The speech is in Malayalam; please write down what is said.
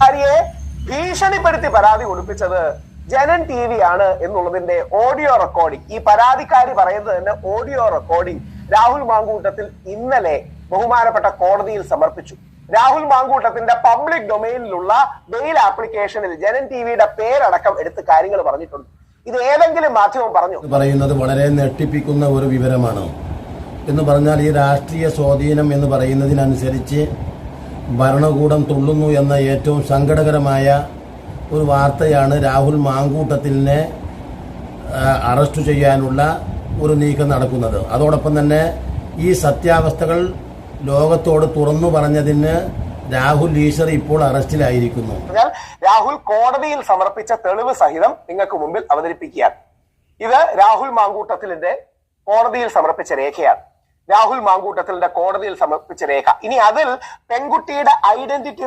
ഭാര്യയെ ഭീഷണിപ്പെടുത്തി പരാതി കൊടുപ്പിച്ചത് ജനൻ ടി വി ആണ് എന്നുള്ളതിന്റെ ഓഡിയോ റെക്കോർഡിംഗ് ഈ പരാതിക്കാരി പറയുന്നത് തന്നെ ഓഡിയോ റെക്കോർഡിംഗ് രാഹുൽ മാങ്കൂട്ടത്തിൽ ഇന്നലെ ബഹുമാനപ്പെട്ട കോടതിയിൽ സമർപ്പിച്ചു. രാഹുൽ മാങ്കൂട്ടത്തിന്റെ പബ്ലിക് ഡൊമൈനിലുള്ള ബെയിൽ ആപ്ലിക്കേഷനിൽ ജനൻ ടി വിയുടെ പേരടക്കം എടുത്ത് കാര്യങ്ങൾ പറഞ്ഞിട്ടുണ്ട്. ഇത് ഏതെങ്കിലും മാധ്യമം പറഞ്ഞു? പറയുന്നത് വളരെ ഞെട്ടിപ്പിക്കുന്ന ഒരു വിവരമാണ്? എന്ന് പറഞ്ഞാൽ ഈ രാഷ്ട്രീയ സ്വാധീനം എന്ന് പറയുന്നതിനനുസരിച്ച് ഭരണകൂടം തുള്ളുന്നു എന്ന ഏറ്റവും സങ്കടകരമായ ഒരു വാർത്തയാണ് രാഹുൽ മാങ്കൂട്ടത്തിനെ അറസ്റ്റ് ചെയ്യാനുള്ള ഒരു നീക്കം നടക്കുന്നത്. അതോടൊപ്പം തന്നെ ഈ സത്യാവസ്ഥകൾ ലോകത്തോട് തുറന്നു പറഞ്ഞതിന് രാഹുൽ ഈശ്വർ ഇപ്പോൾ അറസ്റ്റിലായിരിക്കുന്നു. രാഹുൽ കോടതിയിൽ സമർപ്പിച്ച തെളിവ് സഹിതം നിങ്ങൾക്ക് മുമ്പിൽ അവതരിപ്പിക്കുകയാണ്. ഇത് രാഹുൽ മാങ്കൂട്ടത്തിലിന്റെ കോടതിയിൽ സമർപ്പിച്ച രേഖയാണ്. രാഹുൽ മാങ്കൂട്ടത്തിലിന്റെ കോടതിയിൽ സമർപ്പിച്ച രേഖ. ഇനി അതിൽ പെൺകുട്ടിയുടെ ഐഡന്റിറ്റി